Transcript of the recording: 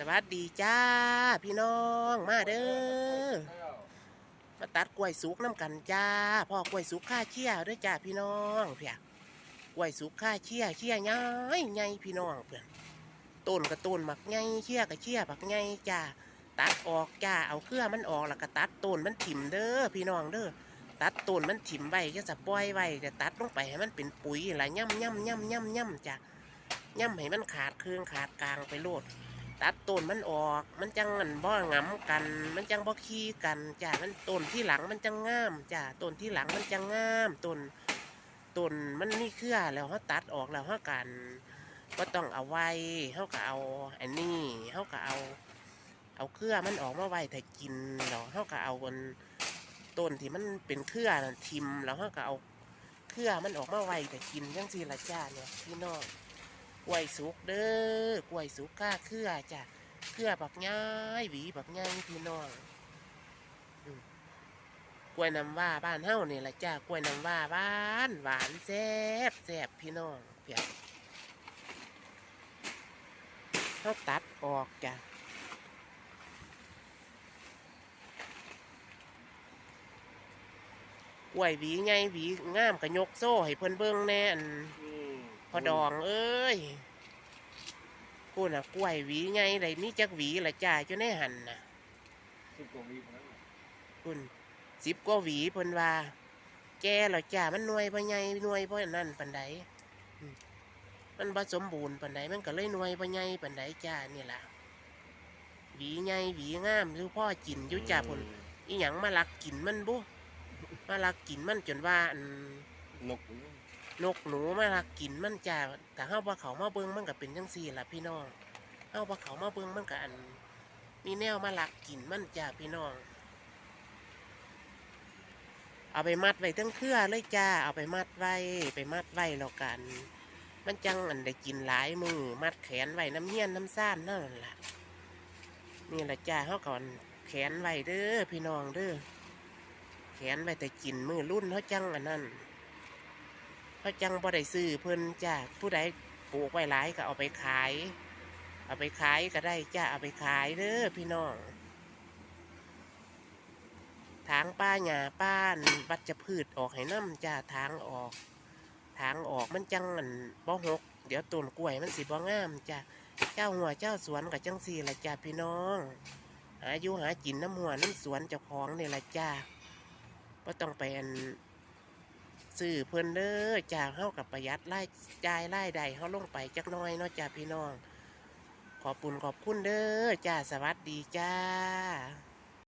สวัสดีจ้า พี่น้องมาเด้อมาตัดกล้วยสุกน้ำกันจ้าพ่อกล้วยสุกข้าเชี่ยด้อจ้าพี่น้องเพียกล้วยสุกข้าเชี่ยเชี่ยใหญ่ใหญ่พี่น้องเพื่อนต้นกับต้นหมักใหญ่เชี่ยกับเชี่ยบักใหญ่จ้าตัดออกจ้าเอาเครือมันออกแล้วก็ตัดต้นมันถิ่มเด้อพี่น้องเด้อตัดต้นมันถิ่มไว้ก็จะปล่อยไว้จะตัดลงไปให้มันเป็นปุ๋ยละไรย่ำย่ำย่ำย่ำย่ำจ้าย่ำให้มันขาดเครื่องขาดกลางไปโลด ตัดต้นมันออก มันจังมันบ่หงำกัน มันจังบ่ขี้กันจ้ามันต้นที่หลังมันจังงามจ้าต้นที่หลังมันจังงามต้นต้นมันมีเครือแล้วเขาตัดออกแล้วเขากันก็ต้องเอาไว้เขาก็เอาอันนี้เขาก็เอา เอาเครือมันออกมาไว้ถ้ากินแล้วเขาก็เอาบนต้นที่มันเป็นเครือนั่นทิมแล้วเขาก็เอาเครือมันออกมาไว้ถ้ากินจังสีละจ้าเนี่ยพี่น้อง กล้วยสุกเด้อกล้วยสุกก้าเครือจ้ะเครือบักง่ายหวีบักง่ายพี่น้องกล้วยน้ำว่าบ้านเฮานี่แหละจ้ากล้วยน้ำว่าบ้านหวานแซ่บแซ่บพี่น้องเพียเขาตัดออกจ้ะกล้วยหวีไงหวีงามกระยกโซ่ให้เพิ่นเบิ่งแน่น พอดองเอ้ยกูน่ะกล้วยหวีไงไรมีจักหวีละจ่ายจนได้หันน่ะสิบกว่าวีคนนั้นน่ะคุณสิบกว่าหวีเพิ่นว่า แกเหรอจ่ามันหน่วยบ่ใหญ่หน่วยบ่นั่นปานใดอืมมันบ่สมบูรณ์ปานใดมันก็เลยหน่วยบ่ใหญ่ปานใดจ้านี่ล่ะหวีใหญ่หวีงามคือพ่อกินอยู่จ้าพุ่นอีหยังมาลักกินมันบุมาลักกินมันจนว่าอันนก นกหนูมาลักกินมันจ้าแต่เฮาบ่เขามาเบิ่งมันก็เป็นจังซี่ล่ะพี่น้องเฮาบ่เขามาเบิ่งมันก็อัน มีแนวมาลักกินมันจ้าพี่น้อง เอาไปมัดไว้ทั้งเครือเลยจ้า เอาไปมัดไว้ไปมัดไว้แล้วกัน มันจังอันได้กินหลายมือมัดแขนไว้น้ำเฮี้ยนน้ำซ่านนั่นล่ะนี่แหละจ้าเฮาก่อนแขนไว้เด้อพี่น้องเด้อแขนไว้แต่กินมือรุ่นเขาจังอันนั้น เขาจังบ่ได้ซื้อเพิ่นจ้าผู้ใดปลูกไว้หลายก็เอาไปขาย เอาไปขายก็ได้จ้าเอาไปขายเด้อพี่น้องทางป้าหญ้าป้านวัชพืชออกให้น้ำจ้าทางออก ทางออกมันจังอันบ่หก เดี๋ยวต้นกล้วยมันสิบ่งามจ้าเจ้าหัวเจ้าสวนกับจังสี่ละจ้าพี่น้อง หาอยู่หากินน้ำหัวน้ำสวนเจ้าของนี่ละจ้าก็ต้องไปอัน ซื้อเพิ่นเด้อจ้าเฮากับประหยัดไล่จ่ายรายได้เฮาลงไปจักน้อยเนาะจ้าพี่น้อง ขอบุญขอบคุณเด้อจ้าสวัสดีจ้า